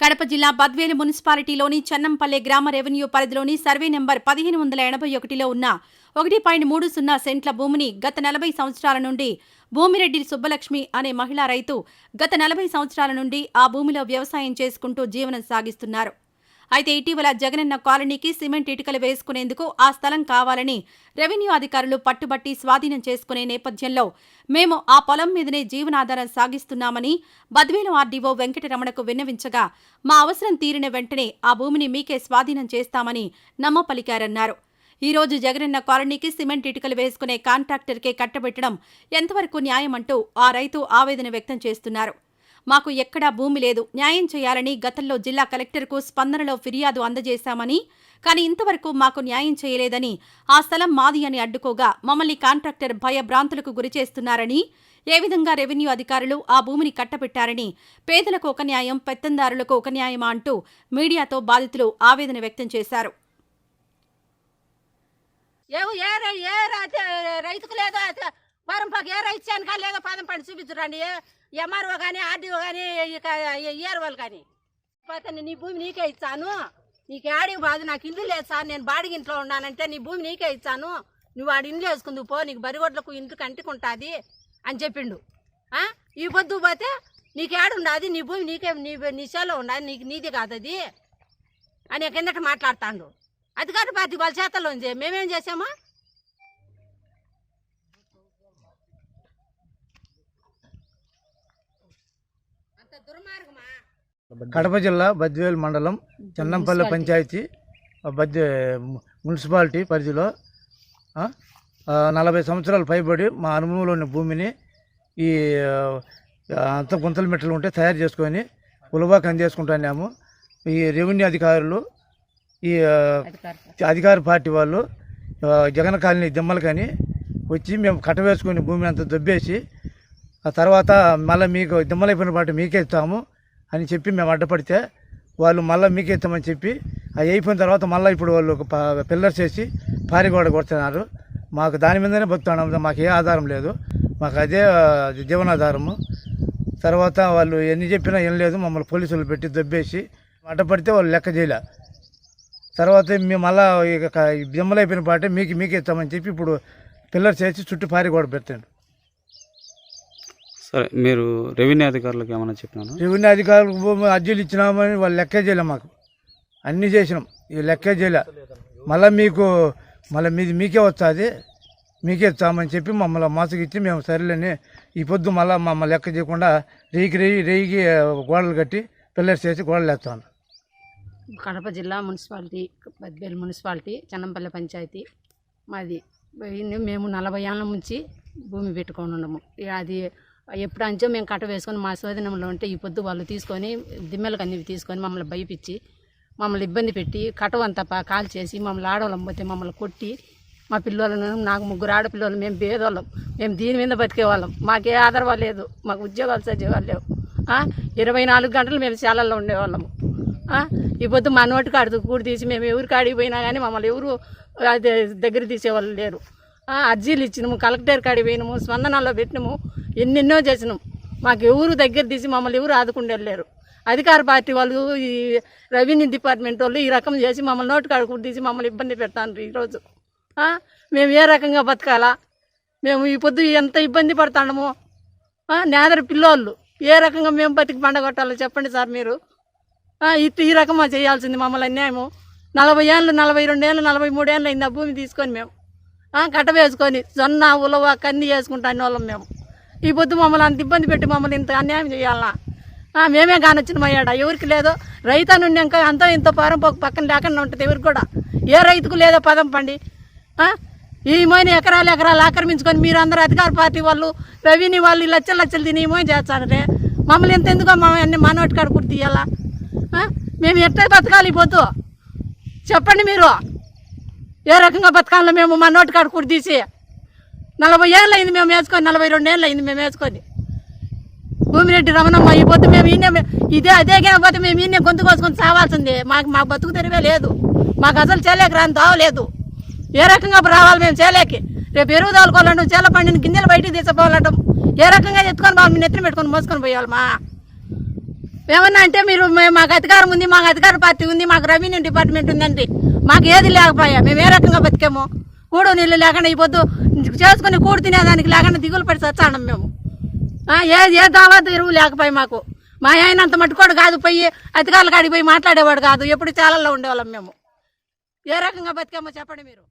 కడప జిల్లా బద్వేలు మున్సిపాలిటీలోని చెన్నంపల్లె గ్రామ రెవెన్యూ పరిధిలోని సర్వే నెంబర్ పదిహేను వందల ఎనభై ఒకటిలో ఉన్న ఒకటి పాయింట్ మూడు సున్నా సెంట్ల భూమిని గత నలభై సంవత్సరాల నుండి భూమిరెడ్డి సుబ్బలక్ష్మి అనే మహిళా రైతు గత నలభై సంవత్సరాల నుండి ఆ భూమిలో వ్యవసాయం చేసుకుంటూ జీవనం సాగిస్తున్నారు. అయితే ఇటీవల జగనన్న కాలనీకి సిమెంట్ ఇటుకలు వేసుకునేందుకు ఆ స్థలం కావాలని రెవెన్యూ అధికారులు పట్టుబట్టి స్వాధీనం చేసుకునే నేపథ్యంలో మేము ఆ పొలం మీదనే జీవనాధారం సాగిస్తున్నామని బద్వేలు ఆర్డీఓ వెంకటరమణకు విన్నవించగా మా అవసరం తీరిన వెంటనే ఆ భూమిని మీకే స్వాధీనం చేస్తామని నమ్మ పలికారన్నారు ఈ రోజు జగనన్న కాలనీకి సిమెంట్ ఇటుకలు వేసుకునే కాంట్రాక్టర్కే కట్టబెట్టడం ఎంతవరకు న్యాయమంటూ ఆ రైతు ఆవేదన వ్యక్తం చేస్తున్నారు. మాకు ఎక్కడా భూమి లేదు. న్యాయం చేయాలని గతంలో జిల్లా కలెక్టర్కు స్పందనలో ఫిర్యాదు అందజేశామని కానీ ఇంతవరకు మాకు న్యాయం చేయలేదని ఆ స్థలం మాది అని అడ్డుకోగా మమ్మల్ని కాంట్రాక్టర్ భయభ్రాంతులకు గురిచేస్తున్నారని ఏ విధంగా రెవెన్యూ అధికారులు ఆ భూమిని కట్టబెట్టారని పేదలకు ఒక న్యాయం పెత్తందారులకు ఒక న్యాయమా అంటూ మీడియాతో బాధితులు ఆవేదన వ్యక్తం చేశారు. ఏ ఏ రైతుకు లేదో అయితే పరంపకు ఏ రైతు చేయనుక లేదో పదం పండి చూపించురండి ఎంఆర్ఓ కానీ ఆర్డీఓ కానీ ఇక ఏఆర్ కానీ పోతే నీ భూమి నీకే ఇచ్చాను. నీకు ఆడికి బాదు నాకు ఇల్లు లేదు సార్. నేను బాడిగి ఇంట్లో ఉన్నానంటే నీ భూమి నీకే ఇచ్చాను. నువ్వు ఆడి ఇల్లు వేసుకుంది పో నీకు బరిగొడ్లకు ఇంటికి కంటికుంటుంది అని చెప్పిండు. ఈ పొద్దు పోతే నీకు ఏడుండదు నీ భూమి నీకే నీ నీ చేలో ఉండదు నీకు నీది కాదు అది అని కిందట మాట్లాడుతాండు. అధికార పార్టీ వాళ్ళ చేతల్లో ఉంది. మేమేం చేసామా కడప జిల్లా బద్వేలు మండలం చెన్నంపల్లి పంచాయతీ ఆ బద్వే మున్సిపాలిటీ పరిధిలో నలభై సంవత్సరాలు పైబడి మా అనుభవంలో ఉన్న భూమిని ఈ అంత గుంతల మెట్టలు ఉంటే తయారు చేసుకొని ఉలవాకు అందేసుకుంటున్నాము ఈ రెవెన్యూ అధికారులు ఈ అధికార పార్టీ వాళ్ళు జగన్ కాలనీ దిమ్మలు కానీ వచ్చి మేము కట్టవేసుకొని భూమిని అంతా దొబ్బేసి ఆ తర్వాత మళ్ళీ మీకు దిమ్మలైపోయిన పాటు మీకే ఇస్తాము అని చెప్పి మేము అడ్డపడితే వాళ్ళు మళ్ళీ మీకే ఇస్తామని చెప్పి అవి అయిపోయిన తర్వాత మళ్ళీ ఇప్పుడు వాళ్ళు ఒక ప- పిల్లర్స్ వేసి పారిగోడ కొడుతున్నారు. మాకు దాని మీదనే బతున్నాం మాకు ఏ ఆధారం లేదు. మాకు అదే జీవనాధారము. తర్వాత వాళ్ళు ఎన్ని చెప్పినా ఏం లేదు. మమ్మల్ని పోలీసులు పెట్టి దొబ్బేసి అడ్డపడితే వాళ్ళు లెక్క చేయలే. తర్వాత మేము మళ్ళా ఇక దిమ్మలైపోయిన పాటే మీకు మీకే ఇస్తామని చెప్పి ఇప్పుడు పిల్లర్స్ చేసి చుట్టూ పారిగోడ పెట్టండి సరే మీరు రెవెన్యూ అధికారులకు ఏమైనా చెప్పినాను రెవెన్యూ అధికారులకు భూమి అర్జీలు ఇచ్చినామని వాళ్ళు లెక్కే చేయలే మాకు. అన్నీ చేసినాం. ఈ లెక్కే చేయలే. మళ్ళీ మీకు మళ్ళీ మీది మీకే వస్తుంది. మీకే ఇస్తామని చెప్పి మమ్మల్ని మోసకి ఇచ్చి మేము సరేలేని ఈ పొద్దు మళ్ళీ మమ్మల్ని లెక్క చేయకుండా రేయికి రేయి రేయికి గోడలు కట్టి పిల్లర్స్ చేసి గోడలు వేస్తాను. కడప జిల్లా మున్సిపాలిటీ బద్వేలు మున్సిపాలిటీ చెన్నంపల్లి పంచాయతీ. మాది ఇన్ని మేము నలభై ఏళ్ళ నుంచి భూమి పెట్టుకొని ఉండము ఇక అది ఎప్పుడు అంచో మేము కట్ట వేసుకొని మా స్వాధీనంలో ఉంటే ఈ పొద్దు వాళ్ళు తీసుకొని దిమ్మెలకు అన్ని తీసుకొని మమ్మల్ని భయపించి మమ్మల్ని ఇబ్బంది పెట్టి కటవంతా కాల్ చేసి మమ్మల్ని ఆడవాళ్ళం పోతే మమ్మల్ని కొట్టి మా పిల్లలను నాకు ముగ్గురు ఆడపిల్లలు మేము పేదవాళ్ళం మేము దీని మీద బతికేవాళ్ళం. మాకే ఆధారం లేదు. మాకు ఉద్యోగాలు సజీవాలు లేవు. ఇరవై నాలుగు గంటలు మేము శాలల్లో ఉండేవాళ్ళము. ఈ పొద్దు మా నోటి కాడు కూడి తీసి మేము ఎవరికి ఆడిపోయినా పోయినా కానీ మమ్మల్ని ఎవరు దగ్గర తీసేవాళ్ళు లేరు. అర్జీలు ఇచ్చినాము కలెక్టర్ కాడి పోయినాము స్పందనలో పెట్టినాము ఎన్నెన్నో చేసినాము. మాకు ఎవరు దగ్గర తీసి మమ్మల్ని ఎవరు ఆదుకుండా వెళ్ళారు అధికార పార్టీ వాళ్ళు ఈ రెవెన్యూ డిపార్ట్మెంట్ వాళ్ళు ఈ రకం చేసి మమ్మల్ని నోటు కాడు తీసి మమ్మల్ని ఇబ్బంది పెడతాను ఈరోజు. మేము ఏ రకంగా బతకాలా? మేము ఈ పొద్దు ఎంత ఇబ్బంది పడతాము నేదర పిల్లోళ్ళు. ఏ రకంగా మేము బతికి పండగొట్టాలో చెప్పండి సార్ మీరు? ఆ, ఇట్ ఈ రకమా చేయాల్సింది మమ్మల్ని అన్యాయము. నలభై ఏళ్ళు నలభై రెండేళ్ళు నలభై మూడేళ్ళు అయింది ఆ భూమి తీసుకొని మేము. కట్ట వేసుకొని జొన్న ఉలవ కంది వేసుకుంటాను వాళ్ళం మేము. ఈ పొద్దు మమ్మల్ని అంత ఇబ్బంది పెట్టి మమ్మల్ని ఇంత అన్యాయం చేయాలనా మేమే కానొచ్చినమయ్యాడా ఎవరికి లేదో. రైతు నుండి ఇంకా అంతా ఇంత పారం పక్కన లేకుండా ఉంటుంది ఎవరికి కూడా. ఏ రైతుకు లేదో పదం పండి. ఈ మోయిన ఎకరాలు ఎకరాలు ఆక్రమించుకొని మీరు అందరూ అధికార పార్టీ వాళ్ళు రెవెన్యూ వాళ్ళు ఈ లచ్చలు లచ్చలు తిని ఏమో చేస్తారే మమ్మల్ని ఎంత ఎందుకో మా అన్ని మనోటి కాడ కుర్తి మేము ఎట్లా బతకాలి పోతూ చెప్పండి మీరు. ఏ రకంగా బతకాలో మేము మా నోటి కాడ కుడి తీసి నలభై ఏళ్ళు అయింది మేము వేసుకొని నలభై రెండు ఏళ్ళు అయింది మేము వేసుకొని. భూమిరెడ్డి రమణమ్మ ఈ పొద్దు మేము ఈయన ఇదే అదే పోతే మేము ఈయన గొంతు కోసుకొని చావాల్సిందే మాకు మాకు బతుకు తెరివే లేదు. మాకు అసలు చేయలేక రాని తావలేదు ఏ రకంగా రావాలి మేము చేయలేకి? రేపు ఎరువు తోలుకోవాలంటాం చేల పండిన గింజలు బయటికి తీసుకోవాలంటాం ఏ రకంగా ఎత్తుకొని బాగా నెత్తిన పెట్టుకొని మోసుకొని పోయాలమ్మా? ఏమన్నా అంటే మీరు మాకు అధికారం ఉంది మాకు అధికార పార్టీ ఉంది మాకు రెవెన్యూ డిపార్ట్మెంట్ ఉందండి. మాకు ఏది లేకపోయా? మేము ఏ రకంగా బతికాము? కూడు నీళ్ళు లేకుండా ఈ పొద్దు చేసుకుని కూడు తినేదానికి లేకుండా దిగులు పడి చచ్చాడం మేము. ఏ ఏ దావా ఎరువు లేకపోయి మాకు. మా ఆయన అంత మట్టుకోడు కాదు పోయి అధికారులు కాడికి పోయి మాట్లాడేవాడు కాదు. ఎప్పుడు చాలల్లో ఉండేవాళ్ళం మేము. ఏ రకంగా బతికామో చెప్పండి మీరు.